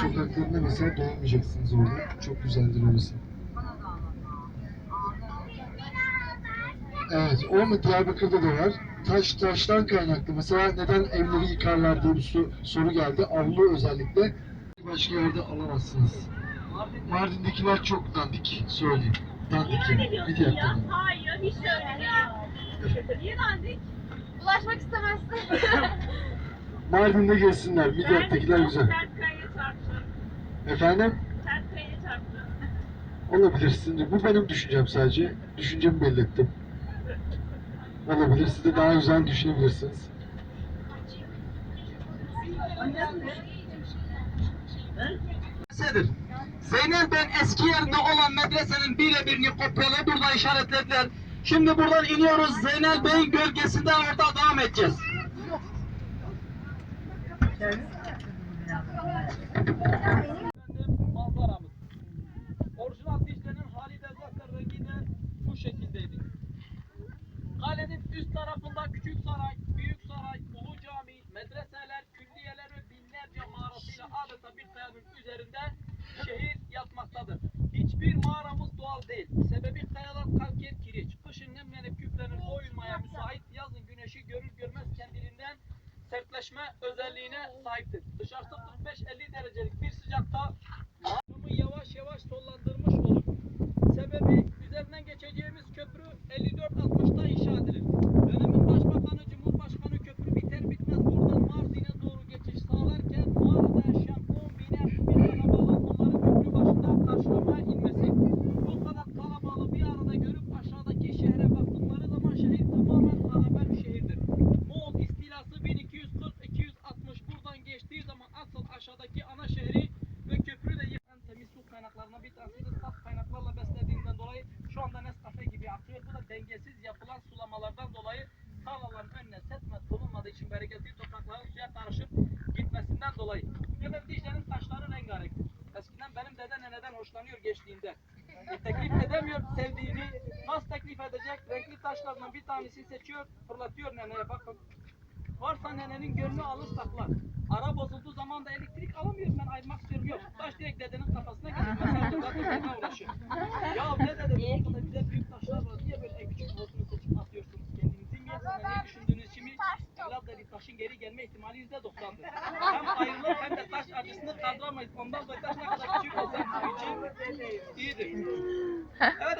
sokaklarında mesela dolanmayacaksınız orada. Çok güzeldir orası. Evet, o mu Diyarbakır'da da var. Taş taştan kaynaklı. Mesela neden evleri yıkarlar diye bir soru geldi. Avlu özellikle. Başka yerde alamazsınız. Mardin'dekiler çok dandik. Söyleyeyim. Dandik yani. Midyat'ta ya? da. Hayır, hiç öyle değil. Niye dandik? Ulaşmak istemezsin. Mardin'de gelsinler. Midyat'takiler güzel. Efendim? Sertkaya çarptı. Olabilir. Bu benim düşüncem sadece. Düşüncemi belli ettim. Olabilir. Siz de daha güzel düşünebilirsiniz. medresedir. Zeynel ben eski yerinde olan medresenin birebirini kopyaladı burada işaretlediler. Şimdi buradan iniyoruz. Zeynel Bey'in gölgesinden orada devam edeceğiz. Üst tarafında küçük saray, büyük saray, ulu cami, medreseler, külliyeler ve binlerce mağarasıyla adeta bir kayanın üzerinde şehir yatmaktadır. Hiçbir mağaramız doğal değil. Sebebi kayalar kalker kireç. Kışın nemlenip küflenir oyulmaya müsait. Yazın güneşi görür görmez kendiliğinden sertleşme özelliğine sahiptir. Dışarısı 45-50 derecelik bir sıcakta şu anda Nescafe gibi akıyor. Bu da dengesiz yapılan sulamalardan dolayı tarlaların önüne setmet bulunmadığı için bereketli toprakların suya karışıp gitmesinden dolayı. Göbek Dicle'nin taşları rengarenktir. Eskiden benim dede neneden hoşlanıyor geçtiğinde. Teklif edemiyor sevdiğini. Nasıl teklif edecek? Renkli taşlardan bir tanesini seçiyor, fırlatıyor neneye bakın. Varsa nenenin gönlü alır saklar. Ara bozulduğu zaman da elektrik taşın geri gelme ihtimali yüzde doksandır. Hem ayrılır hem de taş acısını kaldıramayız. Ondan dolayı taş ne kadar küçük olsa için iyidir. Evet